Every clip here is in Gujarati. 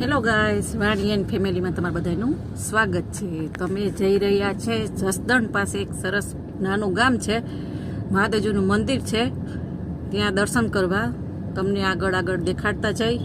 હેલો ગાઈસ વાણી એન્ડ ફેમિલીમાં તમારું બધાનું સ્વાગત છે. તમે જઈ રહ્યા છે જસદણ પાસે એક સરસ નાનું ગામ છે. મહાદેવજીનું મંદિર છે. ત્યાં દર્શન કરવા તમને આગળ આગળ દેખાડતા જઈ.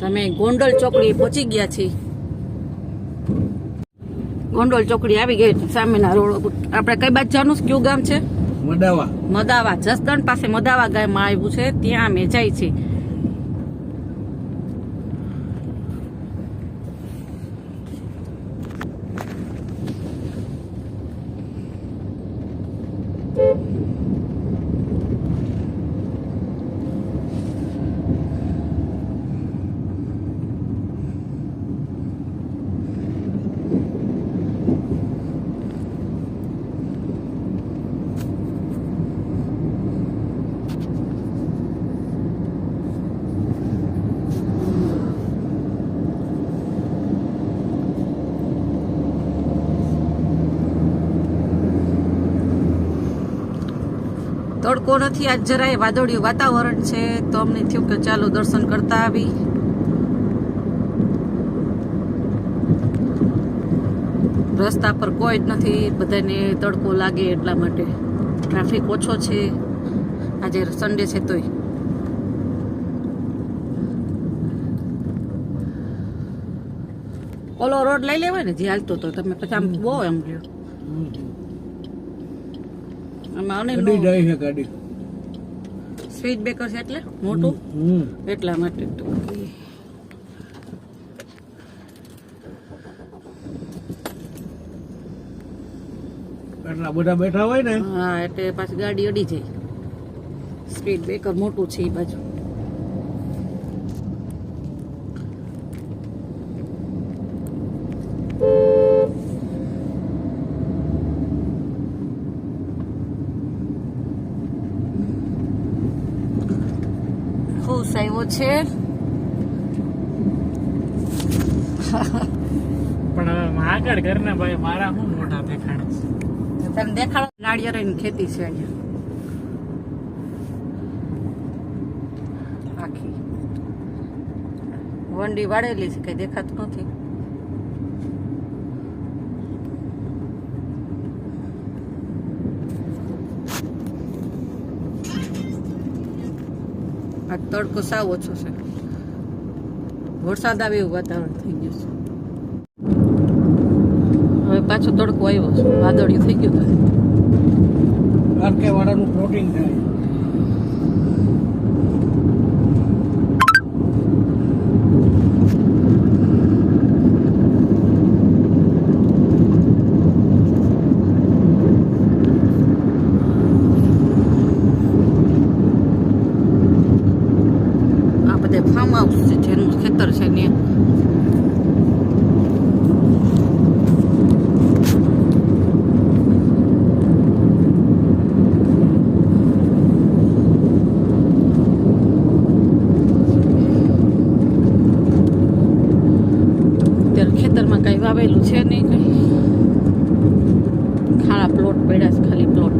તમે ગોંડલ ચોકડી પહોંચી ગયા છીએ ગોંડલ ચોકડી આવી ગઈ સામેના રોડ આપણે કઈ બાજુ જાનું? કયું ગામ છે? મદાવા મદાવા જસદણ પાસે મદાવા ગામમાં આવ્યું છે. ત્યાં અમે જાય છીએ. તડકો નથી, આજ જરાય વાદળિયું વાતાવરણ છે. તો અમને થયું કે ચાલો દર્શન કરતા આવી. રસ્તા પર કોઈ જ નથી, બધાને તડકો લાગે એટલા માટે. ટ્રાફિક ઓછો છે. આજે સન્ડે છે તોય. ઓલો રોડ લઈ લેવાય ને, જે હાલતો તો તમે પછી આમ બહુ એમ રહ્યો આમાં ગાડી જાય છે ગાડી. સ્વીટ બેકર છે એટલે? મોટું? એટલા માટે એટલા બધા બેઠા હોય ને? હા એટલે પાછી ગાડી અડી જાય. સ્પીડ બ્રેકર મોટું છે એ બાજુ. આવ્યો છે પણ હવે આગળ કરના ભાઈ મારા શું મોટા દેખાડે છે? તમે દેખાડો. નાળિયેરની ખેતી છે અહીંયા. આખી. વંડી વાળેલી છે કઈ દેખાતું નથી. આ તડકો સાવ ઓછો છે. વરસાદ આવે એવું વાતાવરણ થઈ ગયું છે. હવે પાછો તડકો આવ્યો છે. વાદળિયું થઈ ગયું વાળાનું પ્લોટિંગ થાય આ બધે ફાર્મ હાઉસ છે જેનું ખેતર છે ને અત્યારે ખેતરમાં કઈ વાવેલું છે નહીં કઈ ખાડા પ્લોટ પડ્યા છે ખાલી પ્લોટ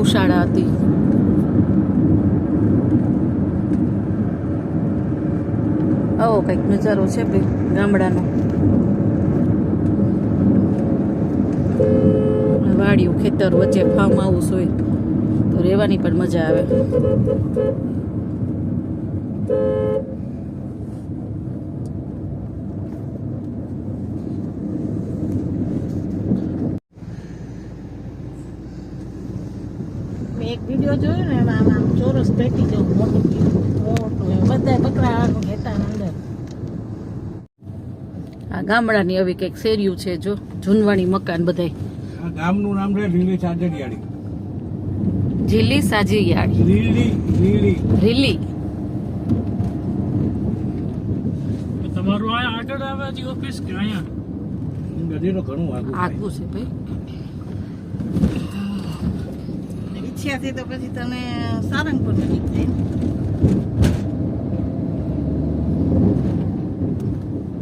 ગૌશાળા હતી. આવો કંઈક નજારો છે ભાઈ, ગામડાનો. વાડિયું ખેતર વચ્ચે ફાર્મ હાઉસ હોય, તો રહેવાની પણ મજા આવે. એક વીડિયો જોયો ને એમાં આમ ચોરસ પેટી જેવું મોટું મોટું એવું. બધા બકરા ઘેટા અંદર. આ ગામડાની આવી કંઈક શેરીયું છે જો જૂનવાણી મકાન બધાય. આ ગામનું નામ છે લીલી સાજડિયાળી જીલી સાજીયાળી લીલી લીલી. રીલી તમારું આ આગળ આવે છે ઓફિસ કે અહીંયા? ઘણું આગળ થાય. છે ભાઈ. ઈચ્છાથી તો પછી તમે સારંગપુર નજીક થાય ને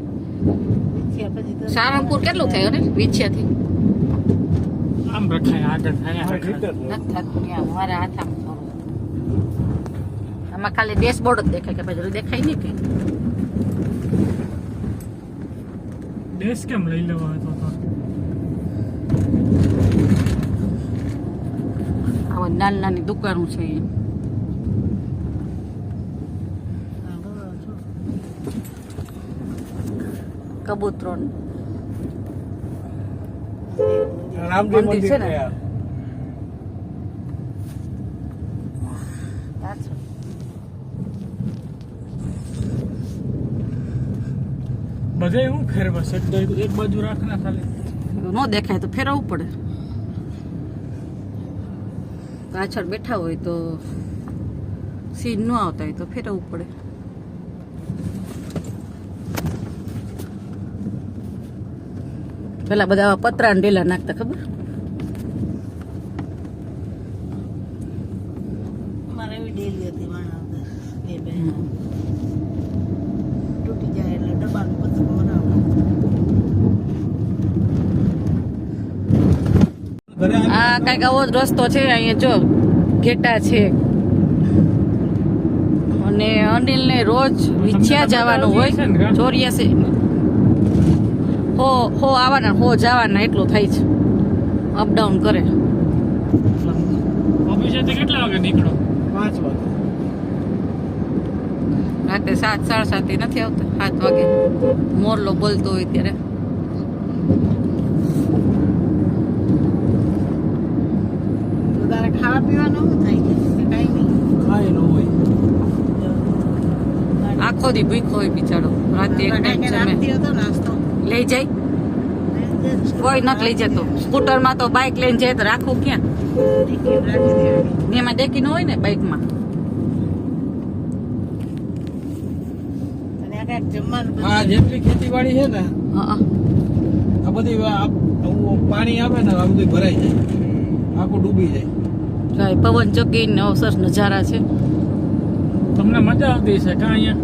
ઈચ્છા પછી તો સારંગપુર કેટલું થાય અરે વિછ્યાથી આમ રખાય આગળ થાય હા, રખાય. ઠીક જ છે. નથી થતું ત્યાં મારા હાથામાં થોડું આમાં ખાલી ડેશબોર્ડ જ દેખાય કે પછી દેખાય નહીં કઈ દેશ કેમ લઈ લેવા હતો તો આવા નાની નાની દુકાનો છે કબૂતરો મંદિર છે ને? બધે હું ફેરવા એક બાજુ રાખના ખાલી. ન દેખાય તો ફેરવવું પડે. પાછળ બેઠા હોય તો સીન ન આવતા હોય તો ફેરવવું પડે. પેલા બધા પતરા ઢેલા નાખતા ખબર અમારે એવી ડેલી હતી માણસ બે બે તૂટી જાય એટલે ડબ્બાનું પતંગ બનાવવાનું ઘરે આવી- આ કંઈક આવો જ રસ્તો છે અહીંયા જો ઘેટા છે. અને અનિલ ને રોજ વિછ્યા જવાનું હોય. ચોર્યાસી હો હો આવવાના હો જવાના એટલું થાય છે. અપડાઉન કરે. કેટલા વાગે નીકળો? પાંચ વાગે. રાતે સાત સાડા સાતે નથી આવતા? સાત વાગે. મોરલો બોલતો હોય ત્યારે તો તારે ખાવા પીવાનું શું થાય કે કે કાંઈ નહીં. કાંઈ ન હોય. આખો દી ભૂખો હોય બિચારો. રાતે એક ટાઈમ જમે. રાખતી લઈ જાય? કોઈ નથી લઈ જતો. સ્કૂટરમાં તો બાઇક લઈને જાય તો રાખવું ક્યાં? એમાં ડેકી ન હોય ને બાઇકમાં આ જેટલી ખેતીવાડી છે ને આ બધી પાણી આવે ને આ બધું ભરાઈ જાય. આખું ડૂબી જાય. કાંઈ પવન ચક્કી ને અવસર નજારા છે. તમને મજા આવતી છે કાં અહીંયા?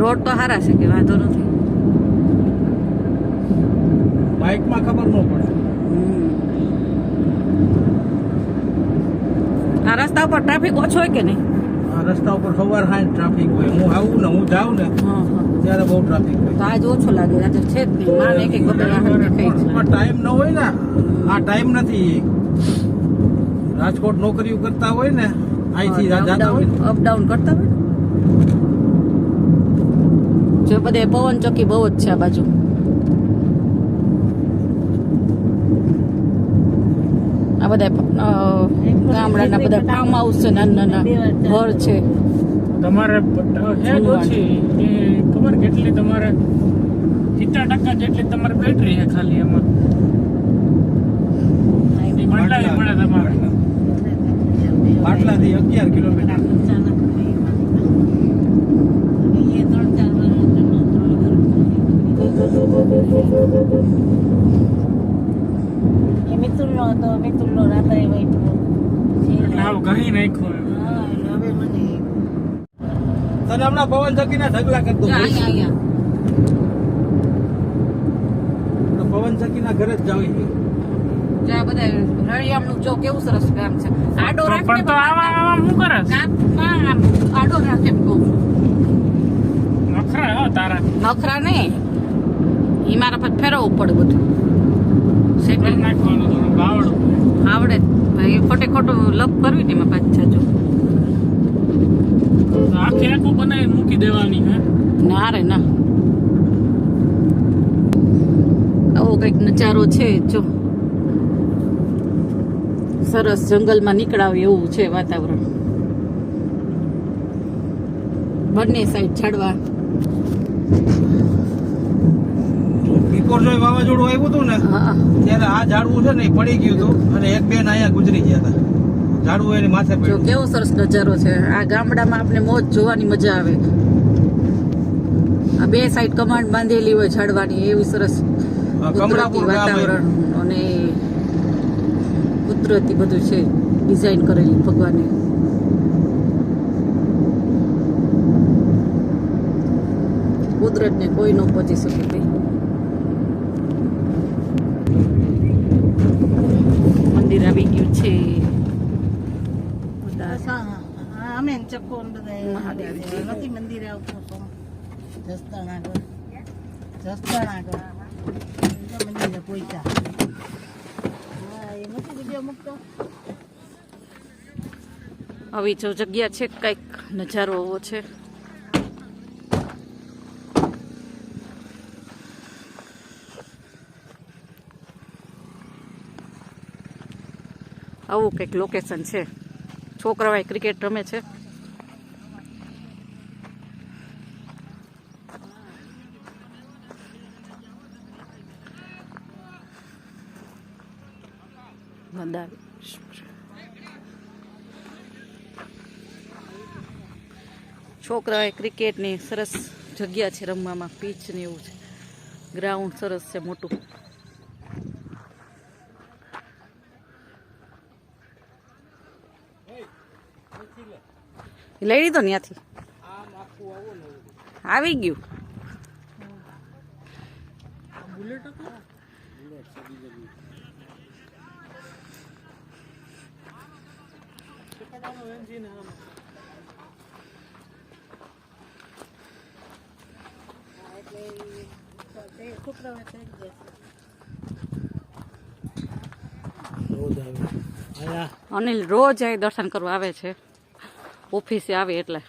રોડ તો સારા છે કે વાંધો નથી. બાઇકમાં ખબર ન પડે. આ રસ્તા ઉપર ટ્રાફિક ઓછો હોય કે નહીં? રસ્તા ઉપર સવાર હાઈ ટ્રાફિક હોય. હું આવું ને હું જાઉં ને ત્યારે બહુ ટ્રાફિક તો હોય આજ ઓછો લાગે આજે છે જ નહીં. માને એક એક ટાઈમ ન હોય ને આ ટાઈમ નથી. રાજકોટ નોકરીઓ કરતા હોય ને અહીંથી જતા હોય અપડાઉન કરતા હોય જો બધે પવન ચોકી બહુ જ છે આ બાજુ. આ બધા ગામડાના બધા ફાર્મ હાઉસ છે નાના નાના ઘર છે. તમારે ખબર કેટલી તમારે? સિત્તેર ટકા જેટલી તમારે બેટરી છે ખાલી એમાં. પડે તમારે. પાટલાથી અગિયાર કિલોમીટર. મિતુલનો હતો મિતુલનો રાત્રે વૈઠો આવું કહી નાખ્યું. હા હવે મને તને હમણાં પવન ચક્કીના ઢગલા કરતો પવન ચક્કીના ઘરે જ જાવ જો બધા રળિયામણું જો કેવું સરસ ગામ છે. આડો રાખે તો આવા આવા શું કરે ગામમાં આમ આડો રાખે એમ કહું નખરા હો તારા. નખરા નહીં. ઈ મારા પર ફેરવવું પડે બધું. કરી નાખવાનું આવડે. ભાઈ ખોટે ખોટું લપ કરવી ને એમાં પાછા જો. આખે આખું બનાવીને મૂકી દેવાની હે? ના રે ના. આવો કંઈક નજારો છે જો. સરસ જંગલમાં નીકળાવે એવું છે વાતાવરણ. બંને સાઈડ ઝાડવા. કોરજોઈ વાવાઝોડું આવ્યું હતું ને ત્યારે આ ઝાડવું છે ને એ પડી ગયું હતું અને એક બેન અહીંયા ગુજરી ગયા હતા. ઝાડવું એની માથે પડ્યું. કેવો સરસ નજારો છે. આ ગામડામાં આપણે મોજ જોવાની મજા આવે. આ બે સાઈડ કમાન્ડ બાંધેલી હોય ઝાડવાની એવી સરસ કમળાપુર વાતાવરણ અને કુદરતી બધું છે ડિઝાઇન કરેલી ભગવાને. કુદરતને કોઈ ન પહોંચી શકે. ભાઈ હા, અમે ને ચક્કો ને બધા મહાદેવ. નથી મંદિરે આવતું તો જસદણ આગળ જસદણ આગળ તો મંદિરે પહોંચ્યા હા એ નથી વીડિયો મૂકતો આવી જો જગ્યા છે કંઈક નજારો આવો છે આવું કંઈક લોકેશન છે. છોકરાઓ ક્રિકેટ રમે છે મદાર છોકરાઓએ ક્રિકેટની સરસ જગ્યા છે રમવામાં પીચ ને એવું છે. ગ્રાઉન્ડ સરસ છે, મોટું. લઈ લીધો ને ત્યાંથી? આવી ગયું. તે અનિલ રોજ અહીં દર્શન કરવા આવે છે. ઓફિસે આવે એટલે.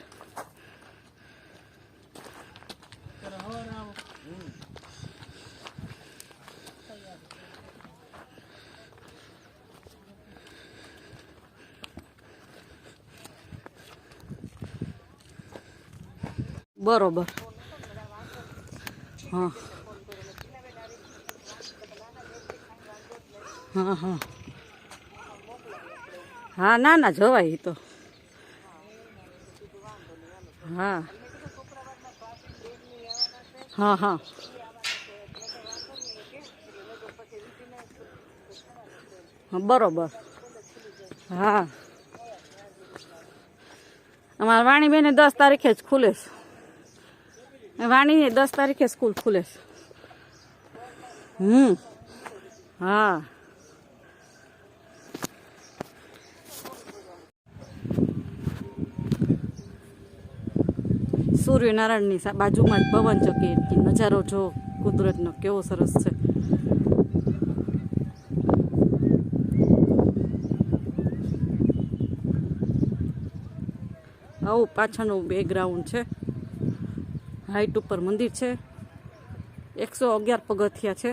બરોબર. હા. હા હા. હા, ના ના, જવાય તો. હા. હા હા. બરોબર. હા. અમારા વાણીબેને દસ તારીખે જ ખુલે છે. દસ તારીખે સ્કૂલ ખુલે છે. હમ. હા. સૂર્યનારાયણની બાજુમાં જ પવન ચકી નજારો જો કુદરતનો કેવો સરસ છે. આવું પાછળનું બેકગ્રાઉન્ડ છે. હાઈટ ઉપર મંદિર છે. એકસો અગિયાર પગથિયા છે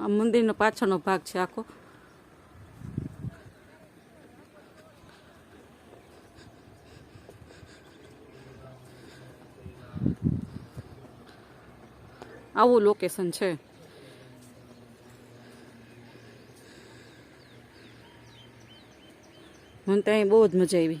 આ મંદિરનો પાછળનો ભાગ છે આખો. આવું લોકેશન છે. મને ત્યાં બહુ જ મજા આવી.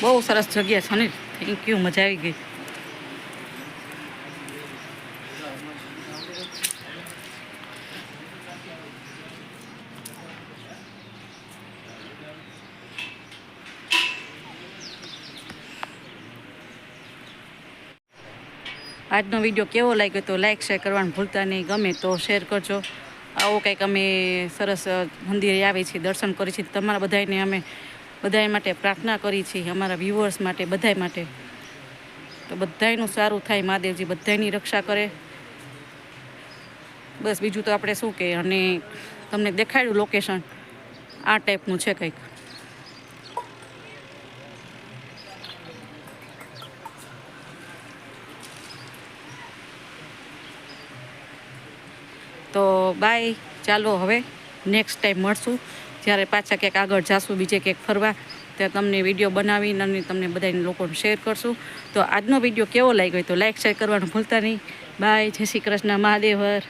બહુ સરસ જગ્યા છે ને. થેન્ક યુ મજા આવી ગઈ. આજનો વીડિયો કેવો લાગ્યો તો લાઇક શેર કરવાનું ભૂલતા નહીં. ગમે તો શેર કરજો. આવો કંઈક અમે સરસ મંદિરે આવી છીએ, દર્શન કરી છીએ. તમારા બધાને અમે બધાય માટે પ્રાર્થના કરી છીએ, અમારા વ્યુઅર્સ માટે, બધાય માટે. તો બધાયનું સારું થાય મહાદેવજી, બધાયની રક્ષા કરે. બસ બીજું તો આપણે શું કે, અને તમને દેખાડ્યું લોકેશન આ ટાઈપનું છે કંઈક. તો બાય ચાલો હવે નેક્સ્ટ ટાઈમ મળશું. જ્યારે પાછા ક્યાંક આગળ જાશું, બીજે ક્યાંક ફરવા ત્યાં તમને વીડિયો બનાવીને અને તમને બધાને લોકોને શેર કરશું. તો આજનો વીડિયો કેવો લાગ્યો તો લાઇક શેર કરવાનું ભૂલતા નહીં. બાય જય શ્રી કૃષ્ણ મહાદેવ હર